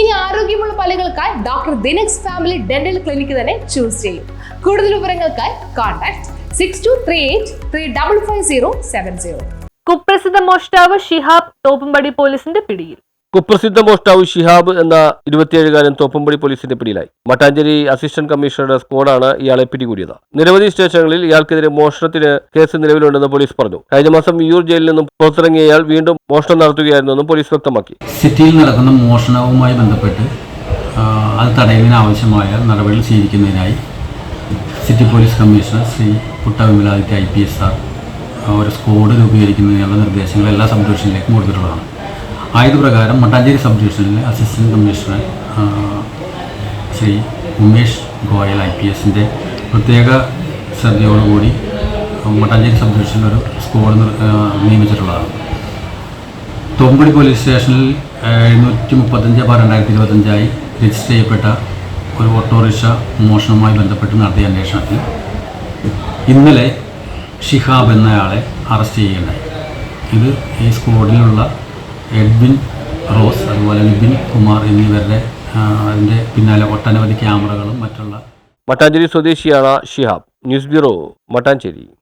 ഇനി ആരോഗ്യമുള്ള പല്ലുകൾക്കായി doctor Dinex family dental clinic തന്നെ ചൂസ് ചെയ്യും. കൂടുതൽ വിവരങ്ങൾക്കായി contact six two three eight three double five zero seven zero കുപ്രസിദ്ധ മോഷ്ടാവ് ഷിഹാബ് തോപ്പുംപടി പോലീസിന്റെ പിടിയിൽ. കുപ്രസിദ്ധ മോഷ്ടാവ് ഷിഹാബ് എന്ന ഇരുപത്തിയേഴുകാരൻ തോപ്പുംപടി പോലീസിന്റെ പിടിയിലായി. മട്ടാഞ്ചേരി അസിസ്റ്റന്റ് കമ്മീഷണറുടെ സ്ക്വാഡാണ് ഇയാളെ പിടികൂടിയത്. നിരവധി സ്റ്റേഷനുകളിൽ ഇയാൾക്കെതിരെ മോഷണത്തിന് കേസ് നിലവിലുണ്ടെന്ന് പോലീസ് പറഞ്ഞു. കഴിഞ്ഞ മാസം വിയൂർ ജയിലിൽ നിന്നും പുറത്തിറങ്ങിയ ഇയാൾ വീണ്ടും മോഷണം നടത്തുകയായിരുന്നെന്നും പോലീസ് വ്യക്തമാക്കി. സിറ്റിയിൽ നടക്കുന്ന മോഷണവുമായി ബന്ധപ്പെട്ട് അത് തടയുന്നതിന് ആവശ്യമായ നടപടികൾ സ്വീകരിക്കുന്നതിനായി city police commissioner Shri Putta Vimaladitya I P S R ഒരു സ്ക്വാഡ് രൂപീകരിക്കുന്നതിനുള്ള നിർദ്ദേശങ്ങൾ എല്ലാ ഡിവിഷനിലേക്കും കൊടുത്തിട്ടുള്ളതാണ്. ആയതുപ്രകാരം മട്ടാഞ്ചേരി സബ് ഡിവിഷനിലെ assistant commissioner Shri Umesh Goyal I P എസിന്റെ പ്രത്യേക ശ്രദ്ധയോടുകൂടി മട്ടാഞ്ചേരി സബ് ഡിവിഷനിൽ ഒരു ആ, നിയമിച്ചിട്ടുള്ളതാണ്. തോമ്പടി പോലീസ് സ്റ്റേഷനിൽ എഴുന്നൂറ്റി മുപ്പത്തഞ്ച് ബാർ രണ്ടായിരത്തി ഇരുപത്തഞ്ചായി രജിസ്റ്റർ ചെയ്യപ്പെട്ട ഒരു ഓട്ടോറിക്ഷ മോഷണവുമായി ബന്ധപ്പെട്ട് നടത്തിയ അന്വേഷണത്തിൽ ഇന്നലെ ഷിഹാബ് എന്നയാളെ അറസ്റ്റ് ചെയ്യുകയുണ്ടായി. ഇത് ഈ സ്ക്വാഡിലുള്ള എഡ്വിൻ റോസ് അതുപോലെ ലിബിൻ കുമാർ എന്നിവരുടെ അതിന്റെ പിന്നാലെ ഒട്ടനവധി ക്യാമറകളും മറ്റുള്ള മട്ടാഞ്ചേരി സ്വദേശിയാണ് ഷിഹാബ്. News bureau Mattancherry.